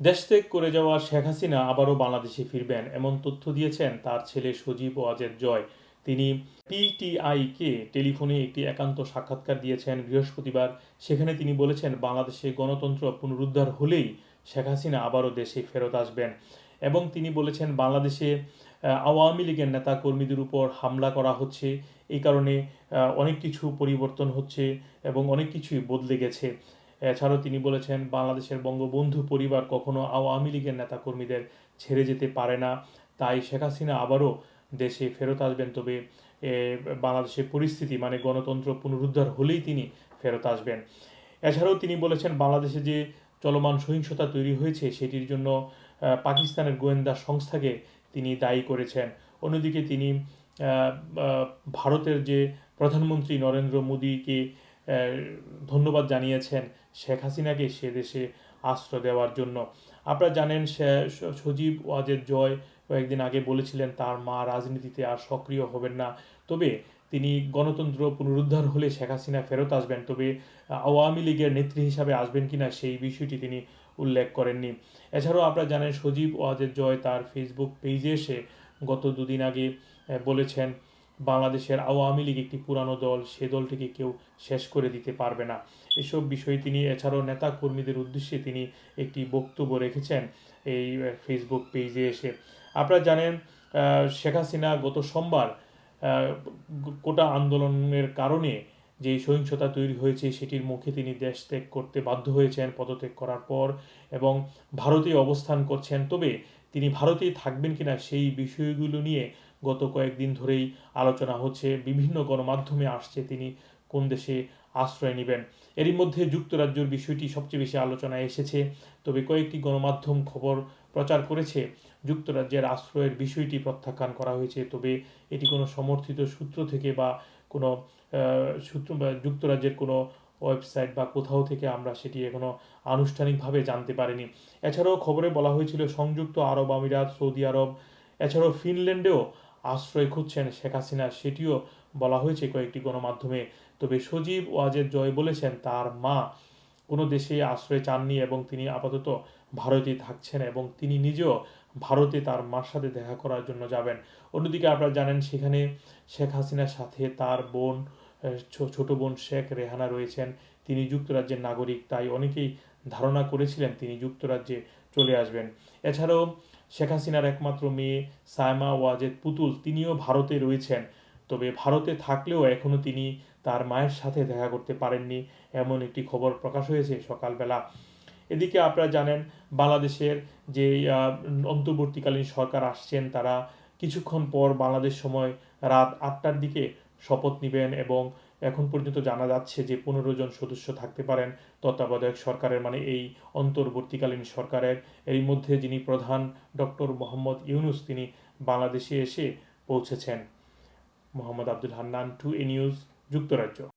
দেশ ত্যাগ করে যাওয়া শেখ হাসিনা আবারও বাংলাদেশে ফিরবেন, এমন তথ্য দিয়েছেন তার ছেলে সজীব ওয়াজেদ জয়। তিনি পিটিআইকে টেলিফোনে একটি একান্ত সাক্ষাৎকার দিয়েছেন বৃহস্পতিবার। সেখানে তিনি বলেছেন, বাংলাদেশে গণতন্ত্র পুনরুদ্ধার হলেই শেখ হাসিনা আবারও দেশে ফেরত আসবেন। এবং তিনি বলেছেন, বাংলাদেশে আওয়ামী লীগের নেতা কর্মীদের উপর হামলা করা হচ্ছে। এই কারণে অনেক কিছু পরিবর্তন হচ্ছে এবং অনেক কিছুই বদলে গেছে। এছাড়াও তিনি বলেছেন, বাংলাদেশের বঙ্গবন্ধু পরিবার কখনো আওয়ামী লীগের নেতাকর্মীদের ছেড়ে যেতে পারে না। তাই শেখ হাসিনা আবারও দেশে ফেরত আসবেন। তবে বাংলাদেশের পরিস্থিতি মানে গণতন্ত্র পুনরুদ্ধার হলেই তিনি ফেরত আসবেন। এছাড়াও তিনি বলেছেন, বাংলাদেশে যে চলমান সহিংসতা তৈরি হয়েছে, সেটির জন্য পাকিস্তানের গোয়েন্দা সংস্থাকে তিনি দায়ী করেছেন। অন্যদিকে তিনি ভারতের যে প্রধানমন্ত্রী নরেন্দ্র মোদীকে ধন্যবাদ জানিয়েছেন শেখ হাসিনাকে সে দেশে আশ্রয় দেওয়ার জন্য। আপনারা জানেন সজীব ওয়াজের জয় কয়েকদিন আগে বলেছিলেন, তার মা রাজনীতিতে আর সক্রিয় হবেন না। তবে তিনি গণতন্ত্র পুনরুদ্ধার হলে শেখ হাসিনা ফেরত আসবেন। তবে আওয়ামী লীগের নেত্রী হিসাবে আসবেন কিনা সেই বিষয়টি তিনি উল্লেখ করেননি। এছাড়াও আপনারা জানেন সজীব ওয়াজের জয় তার ফেসবুক পেজে এসে গত দুদিন আগে বলেছেন বাংলাদেশের আওয়ামী লীগ একটি পুরানো দল, সে দলটিকে কেউ শেষ করে দিতে পারবে না। এসব বিষয়ে তিনি, এছাড়াও নেতা কর্মীদের উদ্দেশ্যে তিনি একটি বক্তব্য রেখেছেন এই ফেসবুক পেজে এসে। আপনারা জানেন শেখ হাসিনা গত সোমবার কোটা আন্দোলনের কারণে যে সহিংসতা তৈরি হয়েছে, সেটির মুখে তিনি দেশ ত্যাগ করতে বাধ্য হয়েছেন পদত্যাগ করার পর এবং ভারতে অবস্থান করছেন। তবে তিনি ভারতেই থাকবেন কিনা সেই বিষয়গুলো নিয়ে গত কয়েকদিন ধরেই আলোচনা হচ্ছে, বিভিন্ন গণমাধ্যমে আসছে তিনি কোন দেশে আশ্রয় নেবেন। এরই মধ্যে যুক্তরাজ্যের বিষয়টি সবচেয়ে বেশি আলোচনায় এসেছে। তবে কয়েকটি গণমাধ্যম খবর প্রচার করেছে, যুক্তরাজ্যের আশ্রয়ের বিষয়টি প্রত্যাখ্যান করা হয়েছে। তবে এটি কোনো সমর্থিত সূত্র থেকে বা কোনো সূত্র বা যুক্তরাজ্যের কোনো ওয়েবসাইট বা কোথাও থেকে আমরা সেটি এখনও আনুষ্ঠানিকভাবে জানতে পারিনি। এছাড়াও খবরে বলা হয়েছিল, সংযুক্ত আরব আমিরাত, সৌদি আরব, এছাড়াও ফিনল্যান্ডেও আশ্রয় খুঁজছেন শেখ হাসিনা, সেটিও বলা হয়েছে কয়েকটি গণমাধ্যমে। তবে সজীব ওয়াজেদ জয় বলেছেন, তার মা কোনো দেশে আশ্রয় চাননি এবং তিনি আপাতত ভারতে থাকছেন এবং তিনি নিজেও ভারতে তার মার সাথে দেখা করার জন্য যাবেন। অন্যদিকে আপনারা জানেন, সেখানে শেখ হাসিনার সাথে তার বোন ছোট বোন শেখ রেহানা রয়েছেন। তিনি যুক্তরাজ্যের নাগরিক, তাই অনেকেই ধারণা করেছিলেন তিনি যুক্তরাজ্যে চলে আসবেন। এছাড়াও শেখ হাসিনার একমাত্র মেয়ে সায়মা ওয়াজেদ পুতুল, তিনিও ভারতে রয়েছেন। তবে ভারতে থাকলেও এখনও তিনি তার মায়ের সাথে দেখা করতে পারেননি, এমন একটি খবর প্রকাশ হয়েছে সকালবেলা। এদিকে আপনারা জানেন, বাংলাদেশের যে অন্তর্বর্তীকালীন সরকার আসছেন, তারা কিছুক্ষণ পর বাংলাদেশ সময় রাত আটটার দিকে শপথ নেবেন এবং এখন পর্যন্ত জানা যাচ্ছে যে পনেরো জন সদস্য থাকতে পারেন তত্ত্বাবধায়ক সরকারের মানে এই অন্তর্বর্তীকালীন সরকারের। এর মধ্যে যিনি প্রধান ডক্টর মোহাম্মদ ইউনুস, তিনি বাংলাদেশে এসে পৌঁছেছেন। Mohammad Abdul Hannan, two A news, যুক্তরাজ্য।